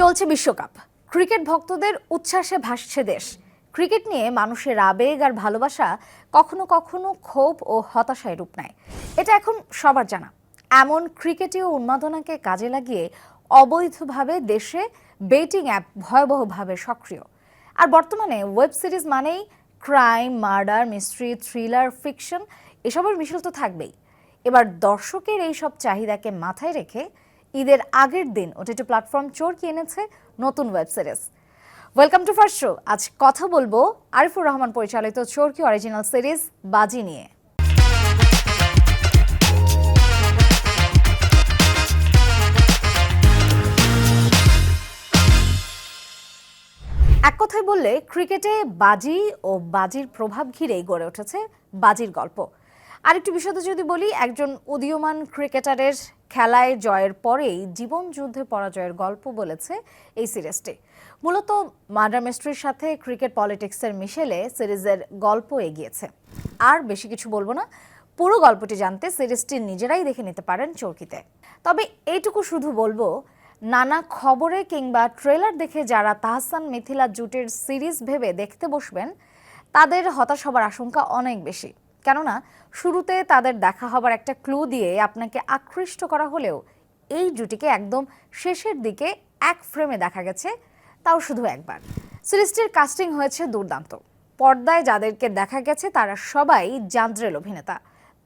চলছে বিশ্বকাপ। ক্রিকেট ভক্তদের উচ্ছ্বাসে ভাসছে দেশ। ক্রিকেট নিয়ে মানুষের আবেগ আর ভালোবাসা কখনো কখনো ক্ষোভ ও হতাশায় রূপ নেয়। এটা এখন সবার জানা। এমন ক্রিকেটীয় উন্মাদনাকে কাজে লাগিয়ে অবৈধভাবে দেশে বেটিং অ্যাপ ভয়াবহভাবে সক্রিয়। আর বর্তমানে ওয়েব সিরিজ মানেই crime, murder, mystery, thriller, fiction, এসবের মিশেল তো থাকবেই। এবার দর্শকের এই সব চাহিদাকে মাথায় রেখে ঈদের আগের দিন ওটিটি প্ল্যাটফর্ম চোরকি এনেছে নতুন web series welcome to first show আজ কথা বলব আরিফুর রহমান পরিচালিত চোরকি অরিজিনাল সিরিজ বাজি নিয়ে। এক কথায় বললে ক্রিকেটে বাজি ও বাজির প্রভাব ঘিরেই গড়ে উঠেছে বাজির গল্প। আরেকটু বিশদে যদি বলি, একজন উদীয়মান ক্রিকেটারের খেলায় জয়ের পরেই জীবন যুদ্ধে পরাজয়ের গল্প বলেছে এই সিরিজটি। মূলত মার্ডার মিস্ট্রির সাথে ক্রিকেট পলিটিক্সের মিশেলে সিরিজের গল্প এগিয়েছে। আর বেশি কিছু বলব না, পুরো গল্পটি জানতে সিরিজটি নিজেরাই দেখে নিতে পারেন চৌকিতে তবে এইটুকু শুধু বলব, নানা খবরে কিংবা ট্রেলার দেখে যারা তাহসান মিথিলা জুটের সিরিজ ভেবে দেখতে বসবেন, তাদের হতাশ হবার আশঙ্কা অনেক বেশি। কেননা শুরুতে তাদের দেখা হবার একটা ক্লু দিয়ে আপনাকে আকৃষ্ট করা হলেও এই জুটিকে একদম শেষের দিকে এক ফ্রেমে দেখা গেছে, তাও শুধু একবার। সিরিজটির কাস্টিং হয়েছে দুর্দান্ত। পর্দায় যাদেরকে দেখা গেছে তারা সবাই জান্দ্রেল অভিনেতা।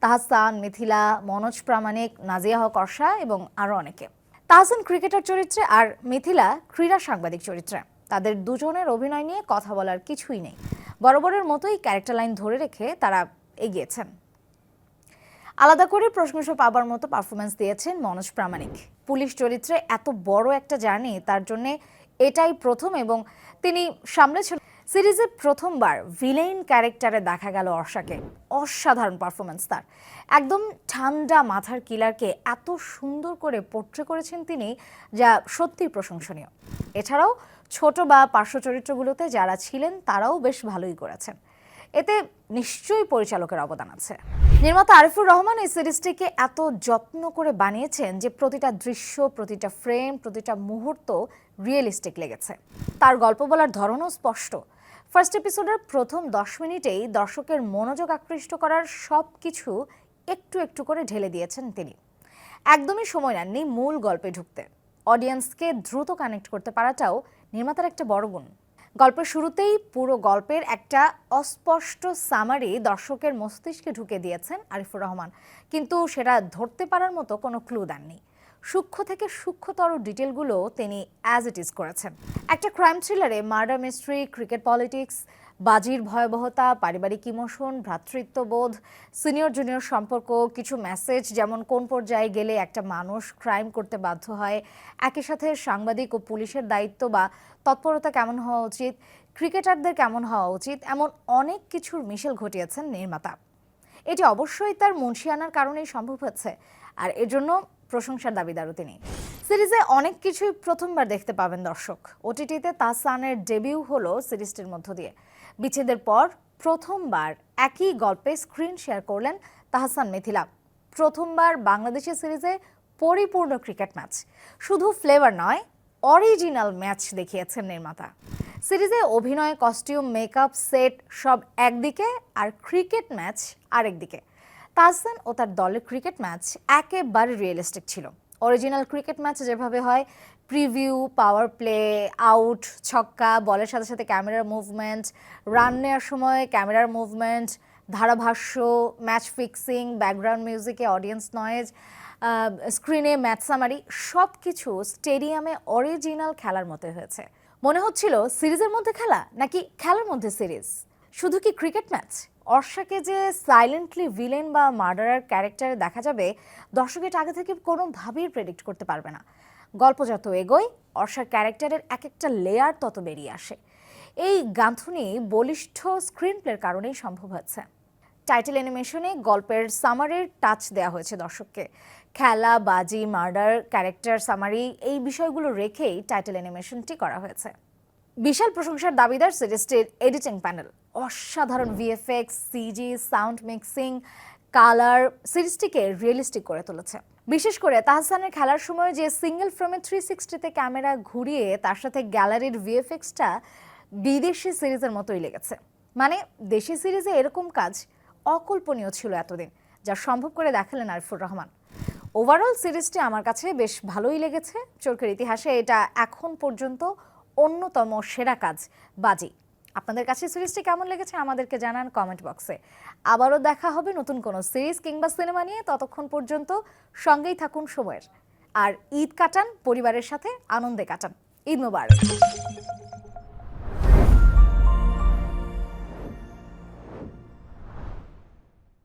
তাহসান, মিথিলা, মনোজ প্রামাণিক, নাজিয়া হক অর্ষা এবং আরও অনেকে। তাহসান ক্রিকেটার চরিত্রে আর মিথিলা ক্রীড়া সাংবাদিক চরিত্রে। তাদের দুজনের অভিনয় নিয়ে কথা বলার কিছুই নেই। বরাবরের মতোই ক্যারেক্টার লাইন ধরে রেখে তারা এগিয়েছেন। আলাদা করে প্রশংসা পাবার মতো পারফরমেন্স দিয়েছেন মনোজ প্রামাণিক। পুলিশ চরিত্রে এত বড় একটা জার্নি তার জন্য এটাই প্রথম এবং তিনি সামলেছেন সিরিজে প্রথমবার ভিলেইন ক্যারেক্টারে দেখা গেল অর্ষাকে। অসাধারণ পারফরমেন্স তার। একদম ঠান্ডা মাথার কিলারকে এত সুন্দর করে পোট্রে করেছেন তিনি, যা সত্যি প্রশংসনীয়। এছাড়াও ছোট বা পার্শ্ব চরিত্রগুলোতে যারা ছিলেন, তারাও বেশ ভালোই করেছেন। এতে নিশ্চয়ই পরিচালকের অবদান আছে। নির্মাতা আরিফুর রহমান এই সিরিজটিকে এত যত্ন করে বানিয়েছেন যে প্রতিটা দৃশ্য, প্রতিটা ফ্রেম, প্রতিটা মুহূর্ত রিয়েলিস্টিক লেগেছে। তার গল্প বলার ধরনও স্পষ্ট। ফার্স্ট এপিসোডের প্রথম দশ মিনিটেই দর্শকের মনোযোগ আকৃষ্ট করার সব কিছু একটু একটু করে ঢেলে দিয়েছেন তিনি। একদমই সময় নেননি মূল গল্পে ঢুকতে। অডিয়েন্সকে দ্রুত কানেক্ট করতে পারাটাও নির্মাতার একটা বড় গুণ। গল্পের শুরুতেই পুরো গল্পের একটা অস্পষ্ট সামারি দর্শকের মস্তিষ্কে ঢুকে দিয়েছেন আরিফুর রহমান। কিন্তু সেটা ধরতে পারার মতো কোনো ক্লু দেননি। সূক্ষ্ম থেকে সূক্ষ্মতর ডিটেলগুলো তিনি অ্যাজ ইট ইজ করেছেন। একটা ক্রাইম থ্রিলারে মার্ডার মিস্ট্রি ক্রিকেট পলিটিক্স বাজির ভয়াবহতা, পারিবারিক ইমোশন, ভ্রাতৃত্ববোধ, সিনিয়র জুনিয়র সম্পর্ক, কিছু মেসেজ যেমন কোন পর্যায়ে গেলে একটা মানুষ ক্রাইম করতে বাধ্য হয়, একই সাথে সাংবাদিক ও পুলিশের দায়িত্ব বা তৎপরতা কেমন হওয়া উচিত ক্রিকেটারদের কেমন হওয়া উচিত, এমন অনেক কিছুর মিশেল ঘটিয়েছেন নির্মাতা। এটি অবশ্যই তার মুন্সিয়ানার কারণেই সম্ভব হচ্ছে, আর এজন্য প্রশংসার দাবিদারও তিনি। সিরিজে অনেক কিছুই প্রথমবার দেখতে পাবেন দর্শক। ওটিটিতে তাহসানের ডেবিউ হলো সিরিজটির মধ্য দিয়ে। বিচ্ছেদের পর প্রথমবার একই গল্পে স্ক্রিন শেয়ার করলেন তাহসান মিথিলা। প্রথমবার বাংলাদেশের সিরিজে পরিপূর্ণ ক্রিকেট ম্যাচ। শুধু ফ্লেভার নয়, অরিজিনাল ম্যাচ দেখিয়েছেন নির্মাতা। সিরিজে অভিনয়, কস্টিউম, মেকআপ, সেট সব একদিকে আর ক্রিকেট ম্যাচ আরেকদিকে তাহসান ও তার দলের ক্রিকেট ম্যাচ একেবারে রিয়েলিস্টিক ছিল। অরিজিনাল ক্রিকেট ম্যাচ যেভাবে হয় প্রিভিউ পাওয়ার প্লে আউট ছক্কা, বলের সাথে সাথে ক্যামেরার মুভমেন্ট রান নেওয়ার সময় ক্যামেরার মুভমেন্ট ধারাভাষ্য ম্যাচ ফিক্সিং ব্যাকগ্রাউন্ড মিউজিকে অডিয়েন্স নয়েজ স্ক্রিনে ম্যাচ সামারি সব কিছু স্টেডিয়ামে অরিজিনাল খেলার মতো হয়েছে। মনে হচ্ছিল সিরিজের মধ্যে খেলা নাকি খেলার মধ্যে সিরিজ? শুধু কি ক্রিকেট ম্যাচ অর্ষাকে যে সাইলেন্টলি ভিলেন বা মার্ডারার ক্যারেক্টারে দেখা যাবে, দর্শক এটা আগে থেকে কোনোভাবেই প্রেডিক্ট করতে পারবে না। গল্প যত এগোয়, অর্ষার ক্যারেক্টারের এক একটা লেয়ার তত বেরিয়ে আসে। এই গাঁথুনি বলিষ্ঠ স্ক্রিন প্লের কারণেই সম্ভব হচ্ছে। টাইটেল অ্যানিমেশনে গল্পের সামারির টাচ দেওয়া হয়েছে দর্শককে। খেলা, বাজি মার্ডার ক্যারেক্টার সামারি এই বিষয়গুলো রেখেই টাইটেল অ্যানিমেশনটি করা হয়েছে। বিশাল প্রশংসার দাবিদার সিরিজটির এডিটিং প্যানেল অসাধারণ VFX CG sound mixing colour সিরিজটিকে realistic করে তুলেছে। বিশেষ করে তাহসানের খেলার সময় যে সিঙ্গেল ফ্রেমে থ্রি সিক্সটিতে ক্যামেরা ঘুরিয়ে তার সাথে গ্যালারির ভিএফএক্সটা বিদেশি সিরিজের মতোই লেগেছে। মানে দেশি সিরিজে এরকম কাজ অকল্পনীয় ছিল এতদিন, যা সম্ভব করে দেখালেন আরিফুর রহমান। ওভারঅল সিরিজটি আমার কাছে বেশ ভালোই লেগেছে। চরকের ইতিহাসে এটা এখন পর্যন্ত অন্যতম সেরা কাজ বাজি। আপনাদের কাছে সিরিজটি কেমন লেগেছে আমাদেরকে জানান কমেন্ট বক্সে আবারও দেখা হবে নতুন কোনো সিরিজ কিংবা সিনেমা নিয়ে। ততক্ষণ পর্যন্ত সঙ্গেই থাকুন সময়ের। আর ঈদ কাটান, পরিবারের সাথে আনন্দে কাটান। ঈদ মোবারক।